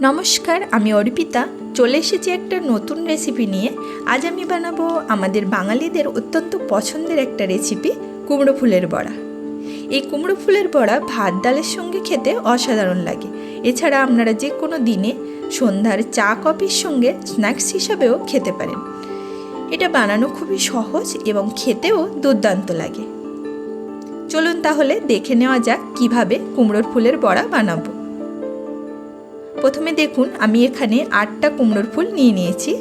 নমস্কার, আমি অর্পিতা। চলে এসেছি একটা নতুন রেসিপি নিয়ে। আজ আমি বানাবো আমাদের বাঙালিদের অত্যন্ত পছন্দের একটা রেসিপি কুমড়ো ফুলের বড়া। এই কুমড়ো ফুলের বড়া ভাত, ডালের সঙ্গে খেতে অসাধারণ লাগে। এছাড়া আপনারা যে কোনো দিনে সন্ধ্যার চা, কফির সঙ্গে স্ন্যাক্স হিসাবেও খেতে পারেন। এটা বানানো খুবই সহজ এবং খেতেও দুর্দান্ত লাগে। চলুন তাহলে দেখে নেওয়া যাক কীভাবে কুমড়োর ফুলের বড়া বানাবো। প্রথমে দেখুন, আমি এখানে আটটা কুমড়োর ফুল নিয়ে নিয়েছি।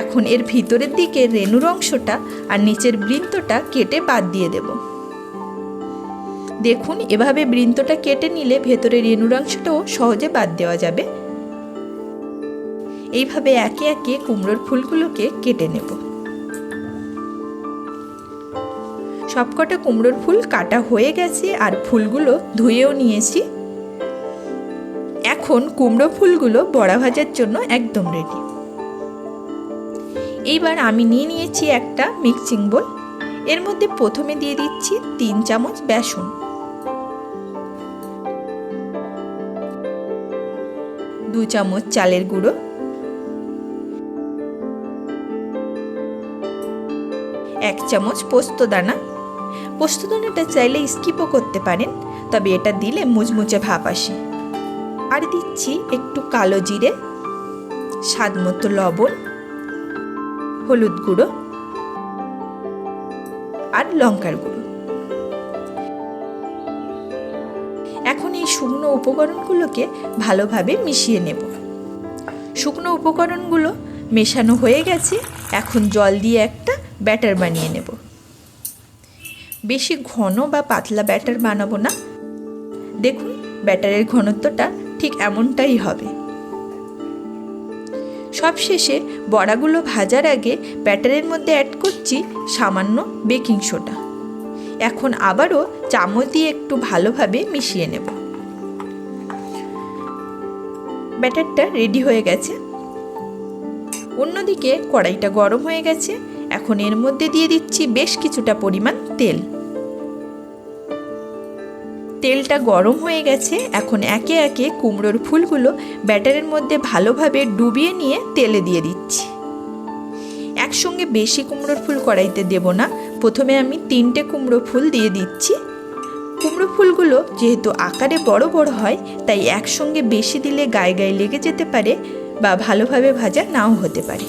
এখন এর ভিতরের দিকে রেণুর অংশটা আর নিচের বৃন্তটা কেটে বাদ দিয়ে দেব। দেখুন, এভাবে বৃন্তটা কেটে নিলে ভেতরের রেণুর অংশটাও সহজে বাদ দেওয়া যাবে। এইভাবে একে একে কুমড়োর ফুলগুলোকে কেটে নেব। সবকটা কুমড়োর ফুল কাটা হয়ে গেছে আর ফুলগুলো ধুয়েও নিয়েছি। এখন কুমড়ো ফুলগুলো বড়া ভাজার জন্য একদম রেডি এইবার আমি নিয়ে নিয়েছি একটা মিক্সিং বোল এর মধ্যে প্রথমে দিয়ে দিচ্ছি তিন চামচ বেসন। দু চামচ চালের গুঁড়ো। এক চামচ পোস্ত দানা। পোস্তদানাটা চাইলে স্কিপও করতে পারেন, তবে এটা দিলে মুচমুচে ভাপ আসে। আর দিচ্ছি একটু কালো জিরে, স্বাদ মতো লবণ, হলুদ গুঁড়ো আর লঙ্কার গুঁড়ো। এখন এই শুকনো উপকরণগুলোকে ভালোভাবে মিশিয়ে নেব। শুকনো উপকরণগুলো মেশানো হয়ে গেছে, এখন জল দিয়ে একটা ব্যাটার বানিয়ে নেব। বেশি ঘন বা পাতলা ব্যাটার বানাবো না। দেখুন, ব্যাটারের ঘনত্বটা ঠিক এমনটাই হবে। সবশেষে বড়াগুলো ভাজার আগে ব্যাটারের মধ্যে অ্যাড করছি সামান্য বেকিং সোডা এখন আবারও চামচ দিয়ে একটু ভালোভাবে মিশিয়ে নেব। ব্যাটারটা রেডি হয়ে গেছে। অন্যদিকে কড়াইটা গরম হয়ে গেছে। এখন এর মধ্যে দিয়ে দিচ্ছি বেশ কিছুটা পরিমাণ তেল। তেলটা গরম হয়ে গেছে, এখন একে একে কুমড়োর ফুলগুলো ব্যাটারের মধ্যে ভালোভাবে ডুবিয়ে নিয়ে তেলে দিয়ে দিচ্ছি। একসঙ্গে বেশি কুমড়োর ফুল কড়াইতে দেব না, প্রথমে আমি তিনটে কুমড়ো ফুল দিয়ে দিচ্ছি। কুমড়ো ফুলগুলো যেহেতু আকারে বড় বড় হয়, তাই একসঙ্গে বেশি দিলে গায়ে গায়ে লেগে যেতে পারে বা ভালোভাবে ভাজা নাও হতে পারে।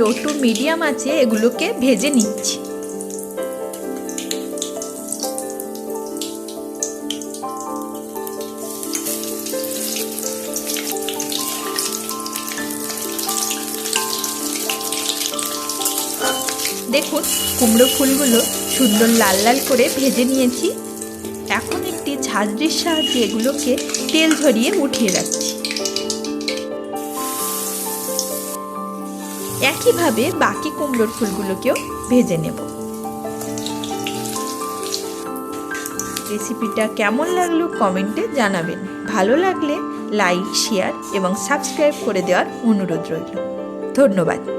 লো টু মিডিয়াম আছে, এগুলোকে ভেজে নিচ্ছি। দেখুন, কুমড়ো ফুলগুলো সুন্দর লাল লাল করে ভেজে নিয়েছি। এখন একটি ঝাঁঝরির সাহায্যে এগুলোকে তেল ঝরিয়ে উঠিয়ে রাখছি। একইভাবে বাকি কুমড়োর ফুলগুলোকেও ভেজে নেব। রেসিপিটা কেমন লাগল কমেন্টে জানাবেন। ভালো লাগলে লাইক, শেয়ার এবং সাবস্ক্রাইব করে দেওয়ার অনুরোধ রইল। ধন্যবাদ।